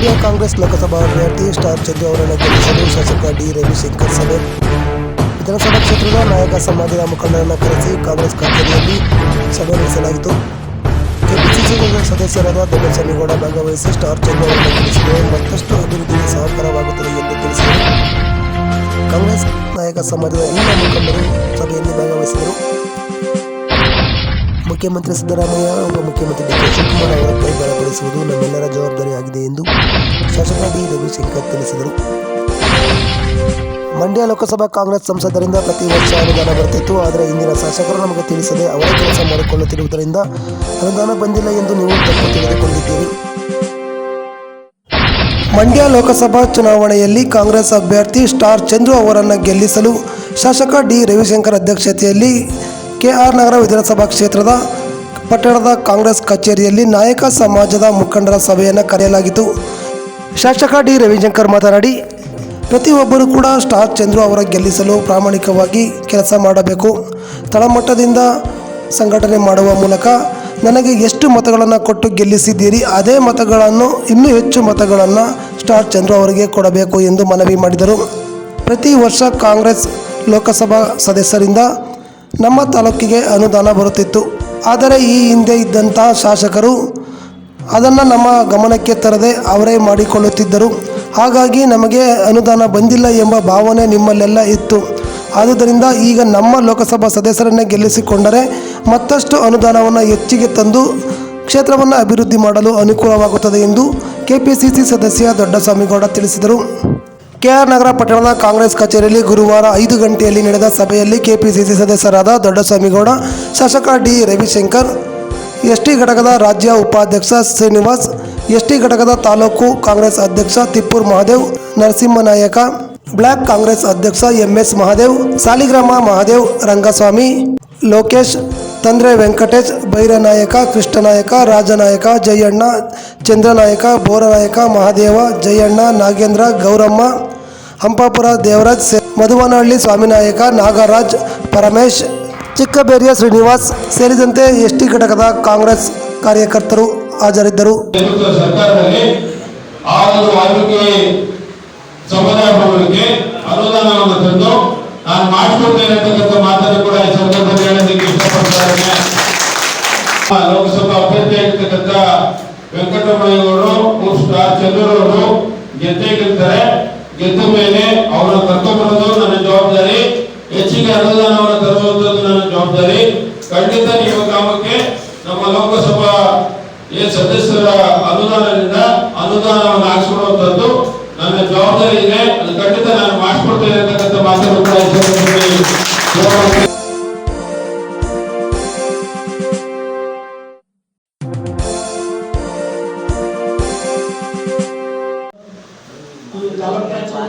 ಮಂಡ್ಯ ಕಾಂಗ್ರೆಸ್ ಲೋಕಸಭಾ ಅಭ್ಯರ್ಥಿ ಸ್ಟಾರ್ ಚಂದ್ರು ಅವರನ್ನು ಗೆಲ್ಲಿಸಲು ಶಾಸಕ ಡಿ. ರವಿಶಂಕರ್ ಸಭೆ. ವಿಧಾನಸಭಾ ಕ್ಷೇತ್ರದ ನಾಯಕ ಸಮಾಜದ ಮುಖಂಡರನ್ನು ಕರೆಸಿ ಕಾಂಗ್ರೆಸ್ ಕಚೇರಿಯಲ್ಲಿ ಸಭೆ ನಡೆಸಲಾಯಿತು. ಕೆಪಿಸಿಸಿ ಸದಸ್ಯರಾದ ದೊಡ್ಡಸ್ವಾಮಿಗೌಡ ಭಾಗವಹಿಸಿ ಸ್ಟಾರ್ ಚಂದ್ರು ಅವರನ್ನು ಗೆಲ್ಲಿಸಲು ಮತ್ತಷ್ಟು ಅಭಿವೃದ್ಧಿಗೆ ಸಹಕಾರವಾಗುತ್ತದೆ ಎಂದು ತಿಳಿಸಿದರು. ಕಾಂಗ್ರೆಸ್ ನಾಯಕ ಸಮಾಜದ ಎಲ್ಲ ಮುಖಂಡರು ಸಭೆಯಲ್ಲಿ ಭಾಗವಹಿಸಿದರು. ಮುಖ್ಯಮಂತ್ರಿ ಸಿದ್ದರಾಮಯ್ಯ ಉಪಮುಖ್ಯಮಂತ್ರಿ ಡಿ ಕೆ ಶಿವಕುಮಾರ್ ಅವರ ಕೈ ಬಲಪಡಿಸುವುದು ನಮ್ಮೆಲ್ಲರ ಜವಾಬ್ದಾರಿಯಾಗಿದೆ ಎಂದು ಶಾಸಕ ಡಿ ರವಿಶಂಕರ್ ತಿಳಿಸಿದರು. ಮಂಡ್ಯ ಲೋಕಸಭಾ ಕಾಂಗ್ರೆಸ್ ಸಂಸದರಿಂದ ಪ್ರತಿ ವರ್ಷ ಅನುದಾನ ಬರುತ್ತಿತ್ತು. ಆದರೆ ಇಂದಿನ ಶಾಸಕರು ನಮಗೆ ತಿಳಿಸದೆ ಅವರ ಕೆಲಸ ಮಾಡಿಕೊಳ್ಳುತ್ತಿರುವುದರಿಂದ ಅನುದಾನ ಬಂದಿಲ್ಲ ಎಂದು ನೀವು ತಪ್ಪು ತಿಳಿದುಕೊಂಡಿದ್ದೀರಿ. ಮಂಡ್ಯ ಲೋಕಸಭಾ ಚುನಾವಣೆಯಲ್ಲಿ ಕಾಂಗ್ರೆಸ್ ಅಭ್ಯರ್ಥಿ ಸ್ಟಾರ್ ಚಂದ್ರು ಅವರನ್ನು ಗೆಲ್ಲಿಸಲು ಶಾಸಕ ಡಿ ರವಿಶಂಕರ್ ಅಧ್ಯಕ್ಷತೆಯಲ್ಲಿ ಕೆಆರ್ ನಗರ ವಿಧಾನಸಭಾ ಕ್ಷೇತ್ರದ ಪಟ್ಟಣದ ಕಾಂಗ್ರೆಸ್ ಕಚೇರಿಯಲ್ಲಿ ನಾಯಕ ಸಮಾಜದ ಮುಖಂಡರ ಸಭೆಯನ್ನು ಕರೆಯಲಾಗಿತ್ತು. ಶಾಸಕ ಡಿ. ರವಿಶಂಕರ್ ಮಾತನಾಡಿ, ಪ್ರತಿಯೊಬ್ಬರೂ ಕೂಡ ಸ್ಟಾರ್ ಚಂದ್ರು ಅವರ ಗೆಲ್ಲಿಸಲು ಪ್ರಾಮಾಣಿಕವಾಗಿ ಕೆಲಸ ಮಾಡಬೇಕು. ತಳಮಟ್ಟದಿಂದ ಸಂಘಟನೆ ಮಾಡುವ ಮೂಲಕ ನನಗೆ ಎಷ್ಟು ಮತಗಳನ್ನು ಕೊಟ್ಟು ಗೆಲ್ಲಿಸಿದ್ದೀರಿ, ಅದೇ ಮತಗಳನ್ನು, ಇನ್ನೂ ಹೆಚ್ಚು ಮತಗಳನ್ನು ಸ್ಟಾರ್ ಚಂದ್ರು ಅವರಿಗೆ ಕೊಡಬೇಕು ಎಂದು ಮನವಿ ಮಾಡಿದರು. ಪ್ರತಿ ವರ್ಷ ಕಾಂಗ್ರೆಸ್ ಲೋಕಸಭಾ ಸದಸ್ಯರಿಂದ ನಮ್ಮ ತಾಲೂಕಿಗೆ ಅನುದಾನ ಬರುತ್ತಿತ್ತು. ಆದರೆ ಈ ಹಿಂದೆ ಇದ್ದಂತಹ ಶಾಸಕರು ಅದನ್ನು ನಮ್ಮ ಗಮನಕ್ಕೆ ತರದೆ ಅವರೇ ಮಾಡಿಕೊಳ್ಳುತ್ತಿದ್ದರು. ಹಾಗಾಗಿ ನಮಗೆ ಅನುದಾನ ಬಂದಿಲ್ಲ ಎಂಬ ಭಾವನೆ ನಿಮ್ಮಲ್ಲೆಲ್ಲ ಇತ್ತು. ಆದುದರಿಂದ ಈಗ ನಮ್ಮ ಲೋಕಸಭಾ ಸದಸ್ಯರನ್ನೇ ಗೆಲ್ಲಿಸಿಕೊಂಡರೆ ಮತ್ತಷ್ಟು ಅನುದಾನವನ್ನು ಹೆಚ್ಚಿಗೆ ತಂದು ಕ್ಷೇತ್ರವನ್ನು ಅಭಿವೃದ್ಧಿ ಮಾಡಲು ಅನುಕೂಲವಾಗುತ್ತದೆ ಎಂದು ಕೆಪಿಸಿಸಿ ಸದಸ್ಯ ದೊಡ್ಡಸ್ವಾಮಿಗೌಡ ತಿಳಿಸಿದರು. ಕೆಆರ್ ನಗರ ಪಟ್ಟಣದ ಕಾಂಗ್ರೆಸ್ ಕಚೇರಿಯಲ್ಲಿ ಗುರುವಾರ ಐದು ಗಂಟೆಯಲ್ಲಿ ನಡೆದ ಸಭೆಯಲ್ಲಿ ಕೆಪಿಸಿಸಿ ಸದಸ್ಯರಾದ ದೊಡ್ಡಸ್ವಾಮಿಗೌಡ, ಶಾಸಕ ಡಿ ರವಿಶಂಕರ್ ಎಸ್ಟಿ ಘಟಕದ ರಾಜ್ಯ ಉಪಾಧ್ಯಕ್ಷ ಶ್ರೀನಿವಾಸ್, ಎಸ್ಟಿ ಘಟಕದ ತಾಲೂಕು ಕಾಂಗ್ರೆಸ್ ಅಧ್ಯಕ್ಷ ತಿಪ್ಪೂರ್ ಮಹಾದೇವ್, ನರಸಿಂಹನಾಯಕ, ಬ್ಲಾಕ್ ಕಾಂಗ್ರೆಸ್ ಅಧ್ಯಕ್ಷ ಎಂಎಸ್ ಮಹಾದೇವ್, ಸಾಲಿಗ್ರಾಮ ಮಹಾದೇವ್, ರಂಗಸ್ವಾಮಿ, ಲೋಕೇಶ್ ತಂದ್ರೆ ವೆಂಕಟೇಶ್ ಭೈರನಾಯಕ ಕೃಷ್ಣನಾಯಕ, ರಾಜನಾಯಕ, ಜಯಣ್ಣ, ಚಂದ್ರನಾಯಕ, ಬೋರನಾಯಕ, ಮಹಾದೇವ, ಜಯಣ್ಣ, ನಾಗೇಂದ್ರ, ಗೌರಮ್ಮ, ಹಂಪಾಪುರ, ದೇವರಾಜ್ ಸೇ- ಮಧುವನಹಳ್ಳಿ, ಸ್ವಾಮಿನಾಯಕ, ನಾಗರಾಜ್, ಪರಮೇಶ್, ಚಿಕ್ಕಬೇರಿಯ ಶ್ರೀನಿವಾಸ್ ಸೇರಿದಂತೆ ಎಸ್ಟಿ ಘಟಕದ ಕಾಂಗ್ರೆಸ್ ಕಾರ್ಯಕರ್ತರು ಹಾಜರಿದ್ದರು. ಆ ಆರೋಗ್ಯ ಸಮುದಾಯ ಭವನಕ್ಕೆ ಅನುದಾನವನ್ನು ತಂದು ನಾನು ಮಾಡಿಕೊಡ್ತೇನೆ ಅಂತಕ್ಕಂಥ ಮಾತನ್ನು ಕೂಡ ಈ ಸಂದರ್ಭದಲ್ಲಿ ಹೇಳೋದಕ್ಕೆ ಇಷ್ಟಪಡ್ತಾ ಇದ್ದೇನೆ ಆ ಲೋಕಸಭಾ ಅಭ್ಯರ್ಥಿ ಆಗಿರ್ತಕ್ಕಂಥ ವೆಂಕಟರಮಣಯ್ಯವರು ಸ್ಟಾರ್ ಚಂದ್ರರವರು ಅವರು ಗೆಲ್ತಾರೆ ಗೆದ್ದ ಮೇಲೆ ಅವರ ಕರ್ಕೊಂಡ್ಬರೋದು ನನ್ನ ಜವಾಬ್ದಾರಿ. ಹೆಚ್ಚಿಗೆ ಅನುದಾನವನ್ನು ತರುವಂತದ್ದು ನನ್ನ ಜವಾಬ್ದಾರಿ. ಖಂಡಿತ ನಿಮ್ಮ ಗ್ರಾಮಕ್ಕೆ ನಮ್ಮ ಲೋಕಸಭಾ ಸದಸ್ಯರ ಅನುದಾನದಿಂದ ಅನುದಾನವನ್ನು ಹಾಕ್ಸ್ಕೊಡುವಂತದ್ದು ನನ್ನ ಜವಾಬ್ದಾರಿ ಇದೆ. ಅದು ಖಂಡಿತ ನಾನು ಮಾಡಿಸ್ಕೊಡ್ತೇನೆ. ಈ